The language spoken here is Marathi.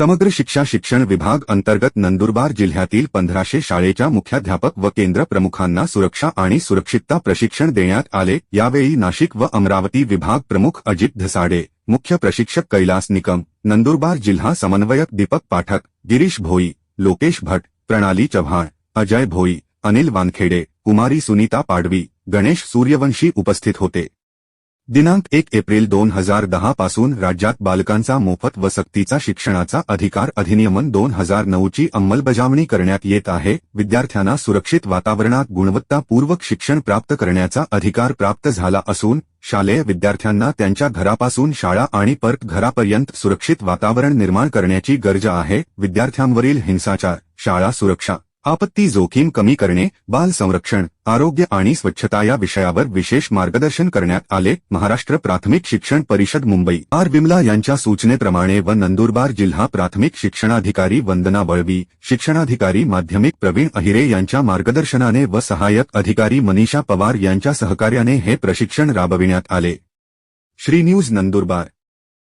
समग्र शिक्षा शिक्षण विभाग अंतर्गत नंदुरबार जिल्ह्यातील पंधराशे शाळेच्या मुख्याध्यापक व केंद्र प्रमुखांना सुरक्षा आणि सुरक्षितता प्रशिक्षण देण्यात आले. यावेळी नाशिक व अमरावती विभाग प्रमुख अजित धसाडे मुख्य प्रशिक्षक कैलास निकम नंदुरबार जिल्हा समन्वयक दीपक पाठक गिरीश भोई लोकेश भट प्रणाली चव्हाण अजय भोई अनिल वानखेडे कुमारी सुनीता पाडवी गणेश सूर्यवंशी उपस्थित होते. दिनांक एक एप्रिल दोन हजार दहा पासून राज्यात बालकांचा मोफत व सक्तीचा शिक्षणाचा अधिकार अधिनियमन दोन हजार नऊची अंमलबजावणी करण्यात येत आहे. विद्यार्थ्यांना सुरक्षित वातावरणात गुणवत्तापूर्वक शिक्षण प्राप्त करण्याचा अधिकार प्राप्त झाला असून शालेय विद्यार्थ्यांना त्यांच्या घरापासून शाळा आणि परत घरापर्यंत सुरक्षित वातावरण निर्माण करण्याची गरज आहे. विद्यार्थ्यांवरील हिंसाचार शाळा सुरक्षा आपत्ती जोखीम कमी करणे बाल संरक्षण आरोग्य आणि स्वच्छता या विषयावर विशेष मार्गदर्शन करण्यात आले. महाराष्ट्र प्राथमिक शिक्षण परिषद मुंबई. आर. बिमला यांच्या सूचनेप्रमाणे व नंदुरबार जिल्हा प्राथमिक शिक्षणाधिकारी वंदना बळवी शिक्षणाधिकारी माध्यमिक प्रवीण अहिरे यांच्या मार्गदर्शनाने व सहाय्यक अधिकारी मनीषा पवार यांच्या सहकार्याने हे प्रशिक्षण राबविण्यात आले. श्री न्यूज नंदुरबार